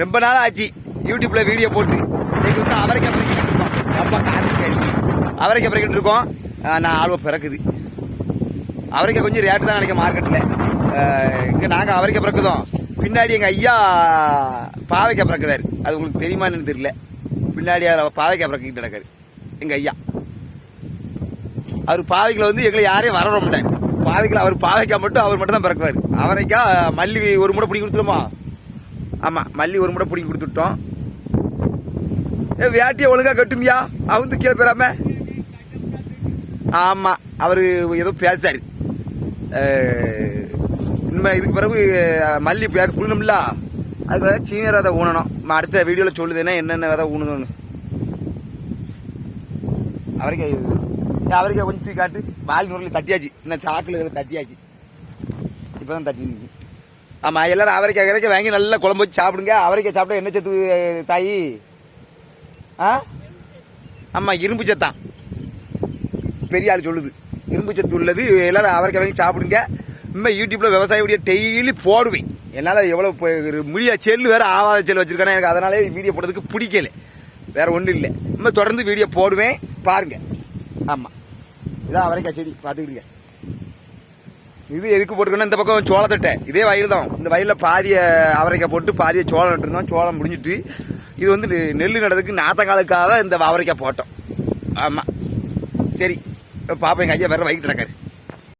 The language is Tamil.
ரொம்ப நாள் ஆச்சு யூடியூப்ல வீடியோ போட்டு. இன்னைக்கு வந்து அவரைக்காய் பிறக்கிட்டு இருக்கோம். அப்பா காட்டு அடிக்கி அவரைக்காய் பிறக்கிட்டு இருக்கோம். நான் ஆழ்வ பிறக்குது. அவரைக்காய் கொஞ்சம் ரேட்டு தான் நினைக்க மார்க்கெட்டில் இங்கே நாங்கள் அவரைக்காய் பிறக்குதோம். பின்னாடி எங்கள் ஐயா பாவைக்காய் பிறக்குதாரு அது உங்களுக்கு தெரியுமான்னு தெரியல. பின்னாடி அவர் பாவைக்காய் பிறக்கிட்டு நடக்காரு எங்கள் ஐயா. அவர் பாவைக்கில் வந்து எங்களை யாரையும் வர விட மாட்டார். பாவைக்கில் அவர் பாவைக்காய் மட்டும் அவர் மட்டும் தான் பிறக்குவார். அவரைக்காய் மல்லி ஒரு முறை பிடி கொடுத்துருமா ஆமாம் மல்லி ஒரு முறை பிடிங்கி கொடுத்துட்டோம். ஏ வேட்டியை ஒழுங்கா கட்டுமியா? அவுந்து கீழே போயிடாம. ஆமாம் அவர் ஏதோ பேசாரு இனிமேல் இனிமே இதுக்கு பிறகு மல்லி பேர் புரியணும்ல அதுக்கு பிறகு சீனியர் அதை ஊனணும். அடுத்த வீடியோவில் சொல்லுதுன்னா என்னென்ன விதை ஊனணும்னு அவருக்கு அவருக்கு கொஞ்சம் காட்டு. வால் நூறில் தட்டியாச்சு. இன்னும் சாக்கில் தட்டியாச்சு. இப்போ தான் தட்டி ஆமாம் எல்லாரும் அவரைக்காய் இறக்கி வாங்கி நல்லா குழம்பு வச்சு சாப்பிடுங்க. அவரைக்காய் சாப்பிட்டா என்ன சத்து தாய்? தாயி ஆ? ஆமாம் இரும்பு சத்தான் பெரிய ஆள் சொல்லுது. இரும்பு சத்து உள்ளது எல்லாரும் அவரைக்காய் வாங்கி சாப்பிடுங்க. இனிமே யூடியூப்பில் விவசாய வீடியோ டெய்லி போடுவேன். என்னால் எவ்வளோ முடிய செல்லு வேறு ஆவாத செல் வச்சுருக்கேன் எனக்கு அதனாலே வீடியோ போடுறதுக்கு பிடிக்கல. வேறு ஒன்றும் இல்லை. இனிமே தொடர்ந்து வீடியோ போடுவேன். பாருங்கள் ஆமாம் இதான் அவரைக்காய் செடி பார்த்துக்கிடுங்க. இது எதுக்கு போட்டுக்கணும்? இந்த பக்கம் சோளத்தட்டை இதே வயல் தான். இந்த வயலில் பாதிய அவரைக்காய் போட்டு பாதிய சோளம் நட்டுருந்தோம். சோளம் முடிஞ்சிட்டு இது வந்து நெ- நெல் நடுறதுக்கு நாத்தங்காலுக்காக இந்த அவரைக்காய் போட்டோம். ஆமாம் சரி. பாப்பா எங்கள் ஐயா வேறு வைக்கிட்டு நடக்காரு